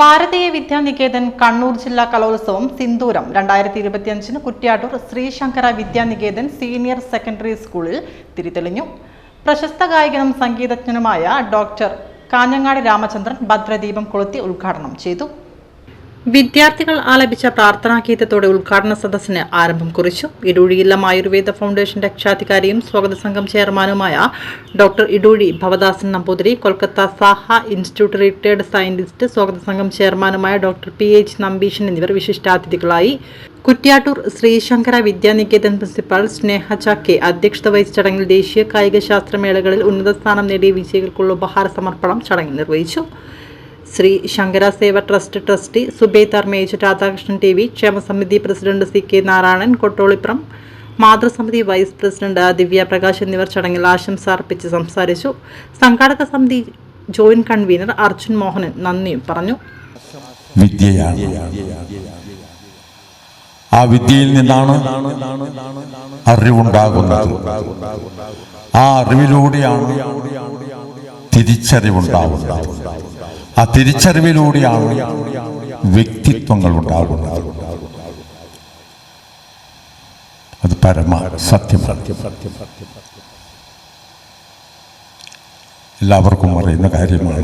ഭാരതീയ വിദ്യാനികേതൻ കണ്ണൂർ ജില്ലാ കലോത്സവം സിന്ദൂരം രണ്ടായിരത്തി ഇരുപത്തിയഞ്ചിന് കുറ്റ്യാട്ടൂർ ശ്രീശങ്കര വിദ്യാനികേതൻ സീനിയർ സെക്കൻഡറി സ്കൂളിൽ തിരിതെളിഞ്ഞു. പ്രശസ്ത ഗായകനും സംഗീതജ്ഞനുമായ ഡോക്ടർ കാഞ്ഞങ്ങാട് രാമചന്ദ്രൻ ഭദ്രദീപം കൊളുത്തി ഉദ്ഘാടനം ചെയ്തു. വിദ്യാർത്ഥികൾ ആലപിച്ച പ്രാർത്ഥനാ ഗീതത്തോടെ ഉദ്ഘാടന സദസ്സിന് ആരംഭം കുറിച്ചു. ഇടൂഴി ഇല്ലം ആയുർവേദ ഫൗണ്ടേഷൻ രക്ഷാധികാരിയും സ്വാഗത സംഘം ചെയർമാനുമായ doctor Edoozhi Bhavadasan Namboothiri Kolkata Saha institute retired scientist സ്വാഗത സംഘം ചെയർമാനുമായ ഡോക്ടർ പി എച്ച് നമ്പീഷൻ എന്നിവർ വിശിഷ്ടാതിഥികളായി. കുറ്റ്യാട്ടൂർ ശ്രീശങ്കര വിദ്യാനികേതൻ പ്രിൻസിപ്പാൾ സ്നേഹ ചാക്കെ അധ്യക്ഷത വഹിച്ച ചടങ്ങിൽ ദേശീയ കായിക ശാസ്ത്രമേളകളിൽ ഉന്നത സ്ഥാനം നേടിയ വിജയികൾക്കുള്ള ഉപഹാര സമർപ്പണം ചടങ്ങിൽ നിർവഹിച്ചു. Shri Shankara Seva trust trustee subedar major Radhakrishnan T V ക്ഷേമസമിതി president C K Narayanan Kottolipuram മാതൃസമിതി vice president Divya Prakash എന്നിവർ ചടങ്ങിൽ ആശംസ അർപ്പിച്ച് സംസാരിച്ചു. സംഘാടക സമിതി ജോയിന്റ് കൺവീനർ അർജുൻ മോഹനൻ നന്ദിയും പറഞ്ഞു. വിദ്യയാണ്. ആ വിദ്യയിൽ നിന്നാണ് അറിവുണ്ടാകുന്നത്. ആ അറിവിലൂടെയാണ് തിരിച്ചറിവുണ്ടാകുന്നത്. ആ തിരിച്ചറിവിലൂടെയാണ് വ്യക്തിത്വങ്ങൾ ഉണ്ടാകുന്നത് അത് പരമ സത്യം എല്ലാവർക്കും അറിയുന്ന കാര്യമാണ്.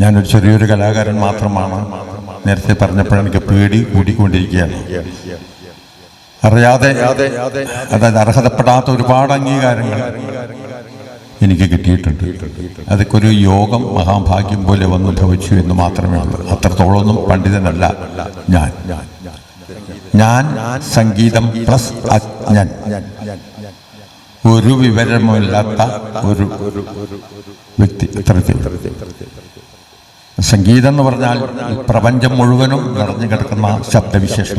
ഞാനൊരു ചെറിയൊരു കലാകാരൻ മാത്രമാണ്. നേരത്തെ പറഞ്ഞപ്പോൾ എനിക്ക് പേടി കൂടിക്കൊണ്ടിരിക്കുകയാണ്. അറിയാതെ അതായത് അർഹതപ്പെടാത്ത ഒരുപാട് അംഗീകാരങ്ങൾ. എനിക്ക് കിട്ടിയിട്ടുണ്ട്. അതൊക്കെ ഒരു യോഗം മഹാഭാഗ്യം പോലെ വന്നു ഭവിച്ചു എന്ന് മാത്രമേ ഉള്ളൂ. അത്രത്തോളമൊന്നും പണ്ഡിതനല്ല ഞാൻ. ഞാൻ സംഗീതം പ്ലസ് അജ്ഞൻ. ഒരു വിവരമില്ലാത്ത ഒരു വ്യക്തി. സംഗീതം എന്ന് പറഞ്ഞാൽ പ്രപഞ്ചം മുഴുവനും നിറഞ്ഞു കിടക്കുന്ന ശബ്ദവിശേഷം